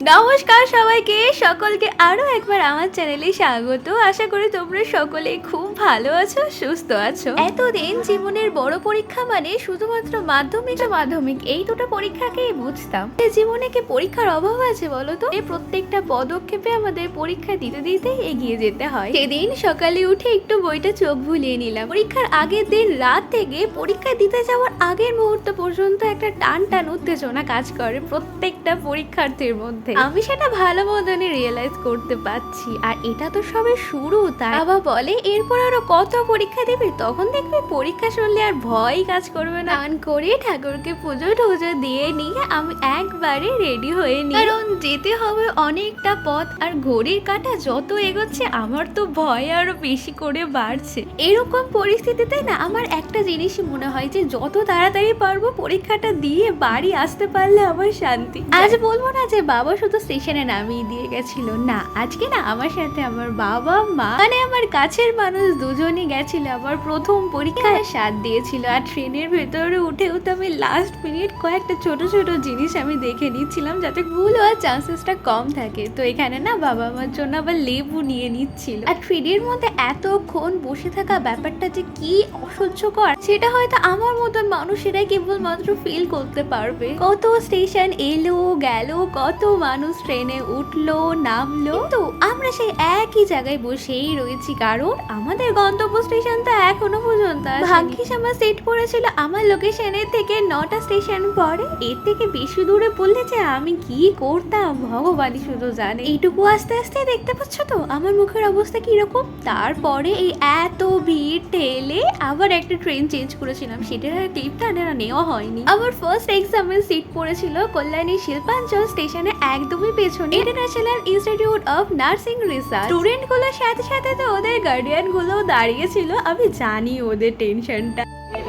নমস্কার সবাইকে, সকলকে আরও একবার আমার চ্যানেলে স্বাগত। আশা করি তোমরা সকলে খুব ভালো আছো, সুস্থ আছো। এতদিন জীবনের বড় পরীক্ষা মানে শুধুমাত্র মাধ্যমিক আর মাধ্যমিক, এই দুটো পরীক্ষাকেই বুঝতাম। জীবনে কি পরীক্ষার অভাব আছে বলো তো? এই প্রত্যেকটা পদক্ষেপে আমাদের পরীক্ষা দিতে দিতে এগিয়ে যেতে হয়। সেদিন সকালে উঠে একটু বইটা চোখ ভুলিয়ে নিলাম। পরীক্ষার আগের দিন রাত থেকে পরীক্ষা দিতে যাওয়ার আগের মুহূর্ত পর্যন্ত একটা টান টান উত্তেজনা কাজ করে প্রত্যেকটা পরীক্ষার্থীর মধ্যে। আমি সেটা ভালো মতনই রিয়েলাইজ করতে পারছি। আর এটা তো সবে শুরু তাই বাবা বলে এরপর আরও কত পরীক্ষা দিবি? তখন দেখবি পরীক্ষা শুনলে আর ভয় কাজ করবে না। গান করে ঠাকুরকে পুজো টুজো দিয়ে নিয়ে আমি একবারে রেডি হয়ে নি কারণ যেতে হবে অনেকটা পথ আর ঘড়ির কাটা যত এগোচ্ছে আমার তো ভয় আরও বেশি করে বাড়ছে। এরকম পরিস্থিতিতে না আমার একটা জিনিসই মনে হয় যে যত তাড়াতাড়ি পারব পরীক্ষাটা দিয়ে বাড়ি আসতে পারলে আমার শান্তি। আজ বলব না যে বাবা শুধু স্টেশনে নামিয়ে দিয়ে গেছিল। না, আজকে না আমার সাথে আমার বাবা, মা মানে আমার কাছের মানুষ দুজনই গেছিল। আমার প্রথম পরীক্ষায় সাথ দিয়েছিল। আর ট্রেনের ভেতরে উঠেও তো আমি লাস্ট মিনিট কয়েকটা ছোট ছোট জিনিস আমি দেখে নিচ্ছিলাম, যাতে ভুল হওয়ার চান্সেসটা কম থাকে। তো এখানে না বাবা আমার জন্য আবার লেবু নিয়ে নিচ্ছিল। আর ট্রেনের মধ্যে এতক্ষণ বসে থাকা ব্যাপারটা যে কি অসহ্যকর, সেটা হয়তো আমার মতন মানুষেরাই কেবলমাত্র ফিল করতে পারবে। কত স্টেশন এলো, গেল, কত মানুষ ট্রেনে উঠল, নামলো। তো আমরা সেই একই জায়গায় বসেই রয়েছি, কারণ আমাদের গন্তব্য স্টেশন তো এখনও পর্যন্ত। ভাগ্যিস আমার সেট পড়েছিল আমার লোকেশনের থেকে নটা স্টেশন পরে। এর থেকে বেশি দূরে পড়লে যে আমি কি করতাম, ভগবানই শুধু জানে। এইটুকু আস্তে আস্তে দেখতে পাচ্ছ তো, আমার মুখের অবস্থা কীরকম? তারপরে এই এত ভিড় ঠেলে আবার একটা ট্রেন চেঞ্জ করেছিলাম। সেটার ক্লিপটা নেওয়া হয়নি। আমার ফার্স্ট এক্সামের সিট পড়েছিল কল্যাণী শিল্পাঞ্চল স্টেশনে একদমই পেছনে international institute of nursing research স্টুডেন্টগুলোর সাথে সাথে তো ওদের গার্ডিয়ানগুলো দাঁড়িয়েছিল, আমি জানি ওদের টেনশনটা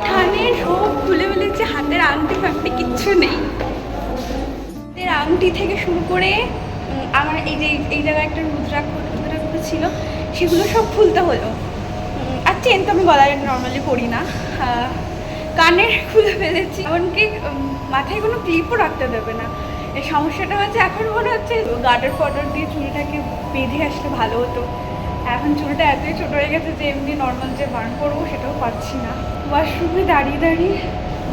কানে সব খুলে ফেলেছে, হাতের আংটি ফাংটি কিচ্ছু নেই। হাতের আংটি থেকে শুরু করে আমার এই যে, এই জায়গায় একটা রুদ্রাক্ষ রুদ্রাক্ষ ছিল, সেগুলো সব খুলতে হলো। আর চেন তো আমি গলায় নর্মালি পরি না। কানের খুলে ফেলেছি। এমনকি মাথায় কোনো ক্লিপও রাখতে দেবে না। এই সমস্যাটা হচ্ছে এখন মনে হচ্ছে গার্ডার ফটার দিয়ে চুলটাকে বেঁধে আসলে ভালো হতো। এখন চুলটা এতই ছোটো হয়ে গেছে যে এমনি নর্মাল যে বার্ন করব সেটাও পারছি না। ওয়াশরুমে দাঁড়িয়ে দাঁড়িয়ে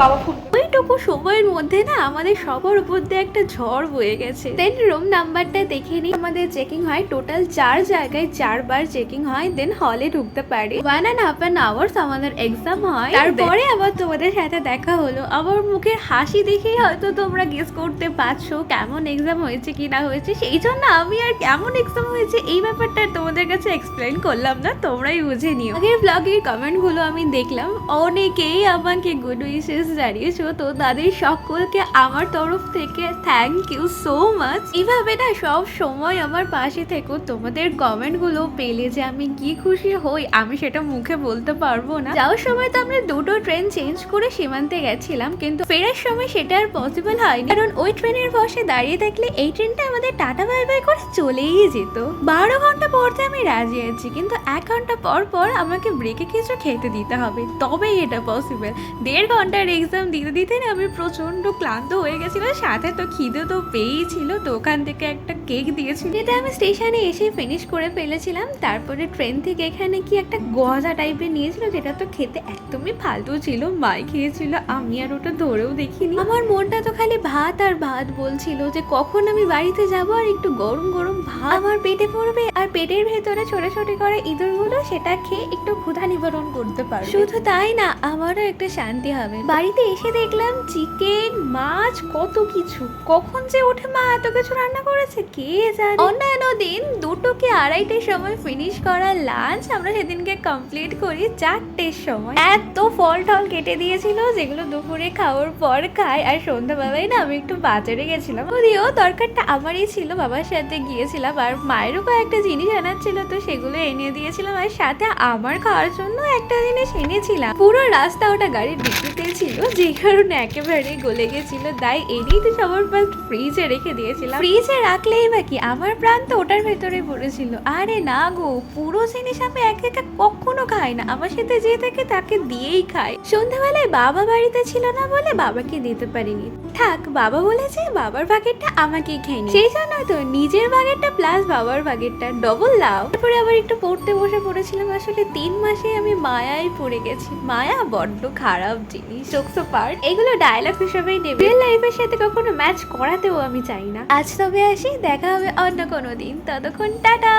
বাবা ফোন ওইটুকু সময়ের মধ্যে না আমাদের সবার উপর দিয়ে একটা ঝড় বয়ে গেছে। দেন রুম নাম্বারটা দেখে নিই। আমাদের চেকিং হয়। টোটাল চার জায়গায় চারবার চেকিং হয়। দেন হলে ঢুকতে পারি। One and half an hours আমাদের এক্সাম হয়। তারপরে? আবার তোমাদের সাথে দেখা হলো। আমার মুখের হাসি দেখেই হয়তো তোমরা গেস করতে পারছ কেমন এক্সাম হয়েছে কি না হয়েছে। সেই জন্য আমি আর কেমন এক্সাম হয়েছে এই ব্যাপারটা তোমাদের কাছে এক্সপ্লেন করলাম না। তোমরাই বুঝে নিও। আগের ব্লগের কমেন্টগুলো আমি দেখলাম। অনেকেই আমাকে গুড উইশেস জানিয়েছো। তো তাদের সকলকে আমার তরফ থেকে থ্যাংক ইউ সো মাচ এইভাবে না সব সময় আমার পাশে থেকো, তোমাদের কমেন্টগুলো পেলে যে আমি কি খুশি হই, আমি সেটা মুখে বলতে পারব না। যাওয়ার সময় তো আমরা দুটো ট্রেন চেঞ্জ করে সীমান্তে গেছিলাম, কিন্তু ফেরার সময় সেটা আর পসিবল হয়নি। কারণ ওই ট্রেনের বসে দাঁড়িয়ে থাকলে এই ট্রেনটা আমাদের টাটা বাই বাই করে চলেই যেত। বারো ঘণ্টা পড়তে আমি রাজি আছি, কিন্তু এক ঘণ্টা পর পর আমাকে ব্রেকে কিছু খেতে দিতে হবে, তবেই এটা পসিবল দেড় ঘণ্টার এক্সাম দিতে দিতে না আমি প্রচণ্ড ক্লান্ত হয়ে গেছিলাম, সাথে তো খিদে তো পেয়েই ছিল তো ওখান থেকে একটা কেক দিয়েছিল এটা আমি স্টেশনে এসে ফিনিশ করে ফেলেছিলাম, তারপরে ট্রেন থেকে এখানে কি একটা গজা টাইপের নিয়েছিল, যেটা তো খেতে একদমই ফালতু ছিল, মাই খেয়েছিল, আমি আর ওটা ধরেও দেখিনি। আমার মনটা তো খালি ভাত আর ভাত বলছিল যে কখন আমি বাড়িতে যাব আর একটু গরম গরম ভাত। আমার পেটে পড়বে আর পেটের ভেতরে ছোট ছোট করে ইঁদুরগুলো, সেটা খেয়ে একটু ক্ষুধা নিবারণ করতে পারবে। শুধু তাই না, আমারও একটা শান্তি হবে। বাড়িতে এসে দেখলাম চিকেন মাছ, কত কিছু। কখন যে উঠে মা, এত কিছু রান্না করেছে, কে জানে? অন্যান্য দিন দুটো কি আড়াইটের সময় ফিনিশ করা লাঞ্চ আমরা সেদিনকে কমপ্লিট করি চারটের সময়। এত ফল টল কেটে দিয়েছিল, যেগুলো দুপুরে খাওয়ার পর খাই আর সন্ধ্যাবেলায় না আমি একটু বাজারে গেছিলাম। যদিও দরকারটা আমারই ছিল, বাবার সাথে গিয়েছিলাম, আর মায়েরও কয়েকটা জিনিস আনার ছিল, তো সেগুলো এনে দিয়েছিলাম, আর সাথে আমার খাওয়ার জন্য একটা জিনিস এনেছিলাম। পুরো রাস্তা ওটা গাড়ির ডিকিতে ছিল, যে কারণে একেবারে গলে গেছিল। তাই এনেই তো সবার ফার্স্ট ফ্রিজে রেখে দিয়েছিলাম। ফ্রিজে রাখলেই বা কি? আমার প্রাণ তো ওটার ভেতরে পড়েছিল। আরে না গো, পুরো জিনিস আমি এক একা কখনো খাই না। আমার সাথে যে থাকে তাকে দিয়েই খাই সন্ধ্যাবেলায় বাবা বাড়িতে ছিল না বলে বাবাকে দিতে পারিনি। থাক, বাবা বলেছে বাবার ভাগেরটা আমাকে খেয়ে নি। সেই জন্য তো নিজের বাগেরটা প্লাস বাবার ভাগেরটা ডবল লাভ তারপরে আবার একটু পড়তে বসে পড়েছিলাম, আসলে তিন মাসে আমি মায়ায় পড়ে গেছি। মায়া বড্ড খারাপ জিনিস চোখসো পার্ট এগুলো ডায়লগ হিসেবেই নেবে রিয়েল লাইফের সাথে কখনো ম্যাচ করাতেও আমি চাই না। আজ তবে আসি, দেখা হবে অন্য কোনো দিন। ততক্ষণ টাটা!